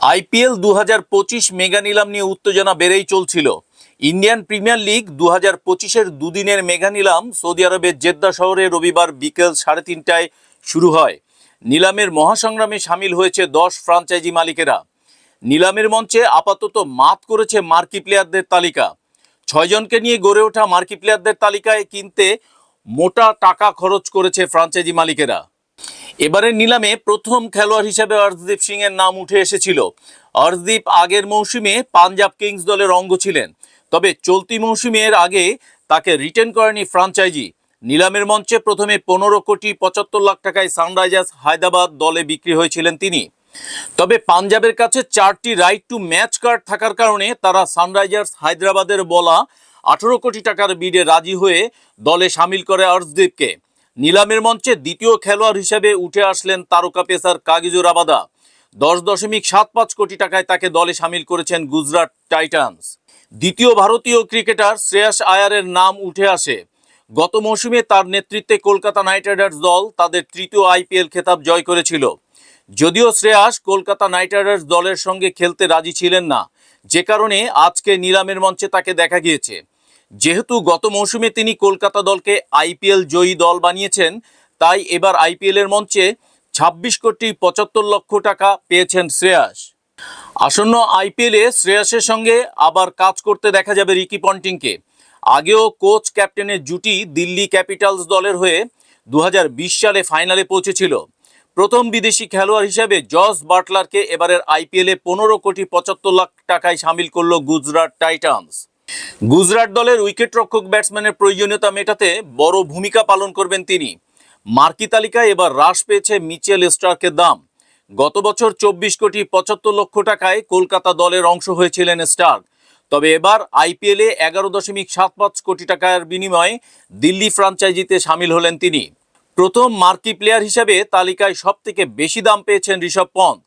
IPL দু হাজার পঁচিশ মেগা নিলাম নিয়ে উত্তেজনা বেড়েই চলছিল। ইন্ডিয়ান প্রিমিয়ার লিগ দু হাজার পঁচিশের দুদিনের মেগা নিলাম সৌদি আরবের জেদ্দা শহরে রবিবার বিকেল সাড়ে তিনটায় শুরু হয়। নিলামের মহাসংগ্রামে সামিল হয়েছে দশ ফ্রাঞ্চাইজি মালিকেরা। নিলামের মঞ্চে আপাতত মাত করেছে মার্কি প্লেয়ারদের তালিকা। ছয়জনকে নিয়ে গড়ে ওঠা মার্কি প্লেয়ারদের তালিকায় কিনতে মোটা টাকা খরচ করেছে ফ্রাঞ্চাইজি মালিকেরা। এবারের নিলামে প্রথম খেলোয়াড় হিসেবে অর্শদীপ সিং এর নাম উঠে এসেছিল। অর্শদীপ আগের মৌসুমে পাঞ্জাব কিংস দলের অঙ্গ ছিলেন, তবে চলতি মৌসুমের আগে তাকে রিটার্ন করেনি ফ্রাঞ্চাইজি। নিলামের মঞ্চে প্রথমে পনেরো কোটি পঁচাত্তর লাখ টাকায় সানরাইজার্স হায়দ্রাবাদ দলে বিক্রি হয়েছিলেন তিনি। তবে পাঞ্জাবের কাছে চারটি রাইট টু ম্যাচ কার্ড থাকার কারণে তারা সানরাইজার্স হায়দ্রাবাদের বলা আঠারো কোটি টাকার বিডে রাজি হয়ে দলে সামিল করে অর্শদীপকে নিলামের মঞ্চে দ্বিতীয় খেলোয়াড় হিসেবে উঠে আসলেন তারকা পেসার কাগিজুর আবাদা। দশ দশমিক সাত পাঁচ কোটি টাকায় তাকে দলে সামিল করেছেন গুজরাট টাইটান্স। দ্বিতীয় ভারতীয় ক্রিকেটার শ্রেয়াস আয়ারের নাম উঠে আসে। গত মৌসুমে তার নেতৃত্বে কলকাতা নাইট রাইডার্স দল তাদের তৃতীয় আইপিএল খেতাব জয় করেছিল। যদিও শ্রেয়াস কলকাতা নাইট রাইডার্স দলের সঙ্গে খেলতে রাজি ছিলেন না, যে কারণে আজকে নিলামের মঞ্চে তাকে দেখা গিয়েছে। যেহেতু গত মৌসুমে তিনি কলকাতা দলকে আইপিএল জয়ী দল বানিয়েছেন, তাই এবার আইপিএল এর মঞ্চে ছাব্বিশ কোটি পঁচাত্তর লক্ষ টাকা পেয়েছেন শ্রেয়াস। আসন্ন আইপিএলে শ্রেয়াসের সঙ্গে আবার কাজ করতে দেখা যাবে রিকি পন্টিংকে। আগেও কোচ ক্যাপ্টেনের জুটি দিল্লি ক্যাপিটালস দলের হয়ে দু হাজার বিশ সালে ফাইনালে পৌঁছেছিল। প্রথম বিদেশি খেলোয়াড় হিসেবে জস বাটলারকে এবারের আইপিএলে পনেরো কোটি পঁচাত্তর লাখ টাকায় সামিল করল গুজরাট টাইটান্স। গুজরাট দলের উইকেটরক্ষক ব্যাটসম্যানের প্রয়োজনীয়তা মেটাতে বড় ভূমিকা পালন করবেন তিনি। মার্কি তালিকায় এবার হ্রাস পেয়েছে মিচেল স্টার্কের দাম। গত বছর চব্বিশ কোটি পঁচাত্তর লক্ষ টাকায় কলকাতা দলের অংশ হয়েছিলেন স্টার্ক। তবে এবার আইপিএলে এগারো দশমিক সাত পাঁচ কোটি টাকার বিনিময়ে দিল্লি ফ্রাঞ্চাইজিতে সামিল হলেন তিনি। প্রথম মার্কি প্লেয়ার হিসেবে তালিকায় সবথেকে বেশি দাম পেয়েছেন ঋষভ পন্থ।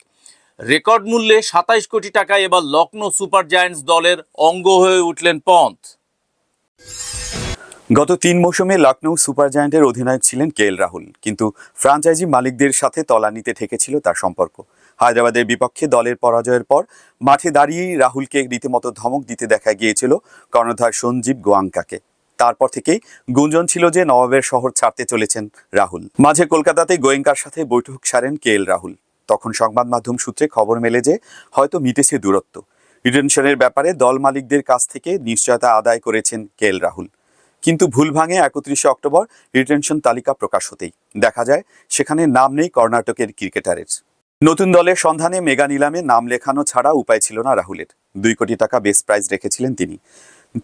রেকর্ড মূল্যে সাতাইশ কোটি টাকায় এবার লখনৌ সুপার জায়ান্টস দলের অঙ্গ হয়ে উঠলেন পন্থ। গত তিন মৌসুমে লখনৌ সুপার জায়ান্টের অধিনায়ক ছিলেন কে এল রাহুল, কিন্তু ফ্রাঞ্চাইজি মালিকদের সাথে তলানিতে ঠেকেছিল তার সম্পর্ক। হায়দ্রাবাদের বিপক্ষে দলের পরাজয়ের পর মাঠে দাঁড়িয়েই রাহুলকে রীতিমতো ধমক দিতে দেখা গিয়েছিল কর্ণধার সঞ্জীব গোয়াঙ্কাকে। তারপর থেকেই গুঞ্জন ছিল যে নবাবের শহর ছাড়তে চলেছেন রাহুল। মাঝে কলকাতাতে গোয়েঙ্কার সাথে বৈঠক সারেন কে এল রাহুল। তখন সংবাদ মাধ্যম সূত্রে খবর মেলে যে হয়তো মিটেছে দূরত্ব। রিটেনশনের ব্যাপারে দল মালিকদের কাছ থেকে নিশ্চয়তা আদায় করেছেন কে এল রাহুল। কিন্তু ভুল ভাঙে একত্রিশে অক্টোবর রিটেনশন তালিকা প্রকাশ হতেই। দেখা যায়, সেখানে নাম নেই কর্ণাটকের ক্রিকেটারের। নতুন দলের সন্ধানে মেগা নিলামে নাম লেখানো ছাড়া উপায় ছিল না রাহুলের। দুই কোটি টাকা বেস প্রাইজ রেখেছিলেন তিনি।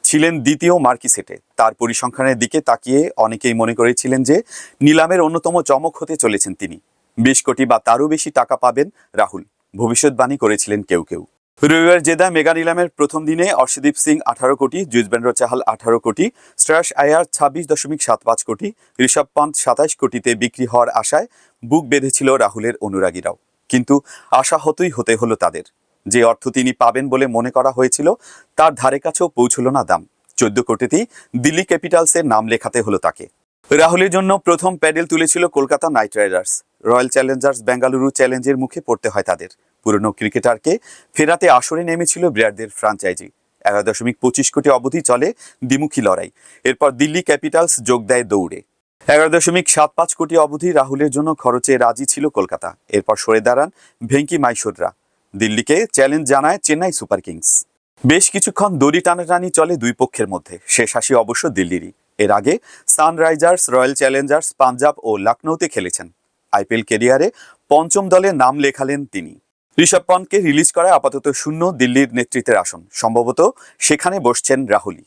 ছিলেন দ্বিতীয় মার্কি সেটে। তার পরিসংখ্যানের দিকে তাকিয়ে অনেকেই মনে করেছিলেন যে নিলামের অন্যতম চমক হতে চলেছেন তিনি। বিশ কোটি বা তারও বেশি টাকা পাবেন রাহুল। ভবিষ্যৎবাণী করেছিলেন কেউ কেউ। রবিবার জেদা মেগা নিলামের প্রথম দিনে অর্শদীপ সিং আঠারো কোটি, যুজবেন্দ্র চাহাল আঠারো কোটি, শ্রেয়াস আয়ার ছাব্বিশ দশমিক সাত পাঁচ কোটি, ঋষভ পান্ত সাতাইশ কোটিতে বিক্রি হওয়ার আশায় বুক বেঁধেছিল রাহুলের অনুরাগীরাও। কিন্তু আশাহতই হতে হলো তাদের। যে অর্থ তিনি পাবেন বলে মনে করা হয়েছিল, তার ধারে কাছেও পৌঁছল না দাম। চোদ্দ কোটিতেই দিল্লি ক্যাপিটালসের নাম লেখাতে হলো তাকে। রাহুলের জন্য প্রথম প্যাডেল তুলেছিল Kolkata Knight Riders. Royal Challengers Bengaluru চ্যালেঞ্জের মুখে পড়তে হয় তাদের। পুরনো ক্রিকেটারকে ফেরাতে আসরে নেমেছিল বিরাটদের ফ্রাঞ্চাইজি। এগারো দশমিক পঁচিশ কোটি অবধি চলে দ্বিমুখী লড়াই। এরপর দিল্লি ক্যাপিটালস যোগ দেয় দৌড়ে। এগারো দশমিক সাত পাঁচ কোটি অবধি রাহুলের জন্য খরচে রাজি ছিল কলকাতা। এরপর সরে দাঁড়ান ভেঙ্কি মাইশোররা দিল্লিকে চ্যালেঞ্জ জানায় চেন্নাই সুপার কিংস। বেশ কিছুক্ষণ দড়ি টানাটানি চলে দুই পক্ষের মধ্যে। শেষ হাসি অবশ্য দিল্লিরই। এর আগে সানরাইজার্স, রয়্যাল চ্যালেঞ্জার্স, পাঞ্জাব ও লখনৌতে খেলেছেন। আইপিএল কেরিয়ারে পঞ্চম দলে নাম লেখালেন তিনি। ঋষভ পন্টকে রিলিজ করায় আপাতত শূন্য দিল্লির নেতৃত্বের আসন। সম্ভবত সেখানে বসছেন রাহুলই।